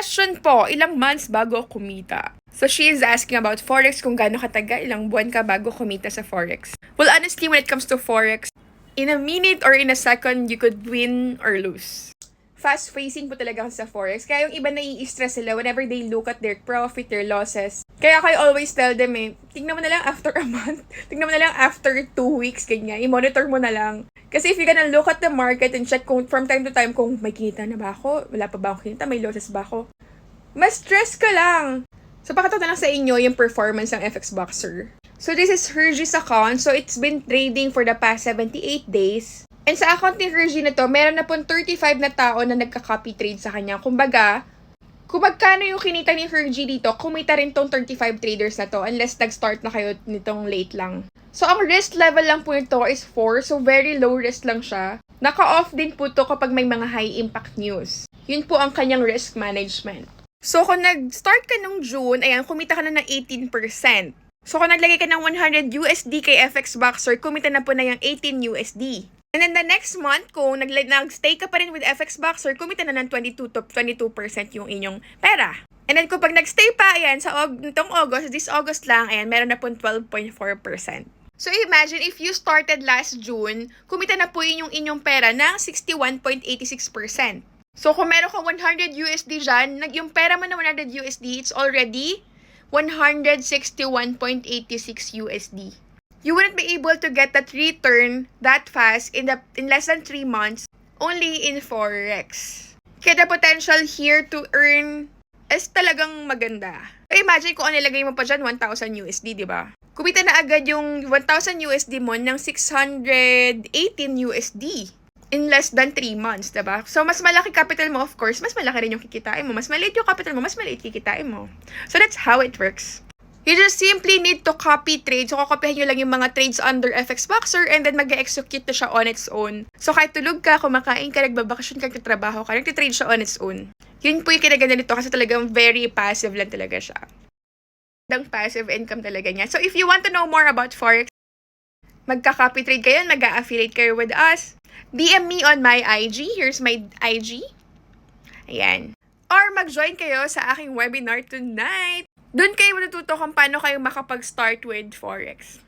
Question po, ilang months bago kumita? So she is asking about Forex kung gaano kataga, ilang buwan ka bago kumita sa Forex. Well, honestly, when it comes to Forex, in a minute or in a second, you could win or lose. Fast-facing po talaga kasi sa Forex. Kaya yung iba nai-stress sila whenever they look at their profit, their losses. Kaya kayo always tell them eh, tingnan mo na lang after a month. tingnan mo na lang after two weeks, ganyan. I-monitor mo na lang. Kasi if you're gonna look at the market and check kung from time to time kung may kita na ba ako, wala pa ba akong kita, may losses ba ako, mas stress ka lang. So, pakita lang sa inyo yung performance ng FX Boxer. So, this is Hergie's account. So, it's been trading for the past 78 days. And sa account ni Hergie na to, meron na pong 35 na tao na nagka-copy trade sa kanya. Kumbaga, kung magkano yung kinita ni Hergie dito, kumita rin tong 35 traders na to unless nag-start na kayo nitong late lang. So, ang risk level lang po nito is 4. So, very low risk lang siya. Naka-off din po to kapag may mga high impact news. Yun po ang kanyang risk management. So, kung nag-start ka nung June, ayan, kumita ka na ng 18%. So, kung naglagay ka ng 100 USD kay FX Boxer, kumita na po na yung 18 USD. And then the next month, kung nag- nag-stay ka pa rin with FX Boxer, kumita na ng 22 to 22% yung inyong pera. And then kung pag nag-stay pa, ayan, sa og nitong August, this August lang, ayan, meron na po 12.4%. So imagine if you started last June, kumita na po yun yung inyong pera ng 61.86%. So kung meron kang 100 USD dyan, nag, yung pera mo na 100 USD, it's already 161.86 USD. You wouldn't be able to get that return that fast in the in less than 3 months only in Forex. Kaya the potential here to earn is talagang maganda. Imagine kung ano nilagay mo pa dyan, 1,000 USD, di ba? Kumita na agad yung 1,000 USD mo ng 618 USD in less than 3 months, diba? So, mas malaki capital mo, of course, mas malaki rin yung kikitain mo. Mas maliit yung capital mo, mas maliit kikitain mo. So, that's how it works. You just simply need to copy trades. So, kakopyahin nyo lang yung mga trades under FX Boxer and then mag-execute na siya on its own. So, kahit tulog ka, kumakain ka, nagbabakasyon ka, nagtatrabaho ka, nagtitrade siya on its own. Yun po yung kinaganda nito kasi talagang very passive lang talaga siya. Ang passive income talaga niya. So, if you want to know more about Forex, magka-copy trade kayo, mag-affiliate kayo with us, DM me on my IG. Here's my IG. Ayan. Or mag-join kayo sa aking webinar tonight. Doon kayo matututo kung paano kayo makapag-start with Forex.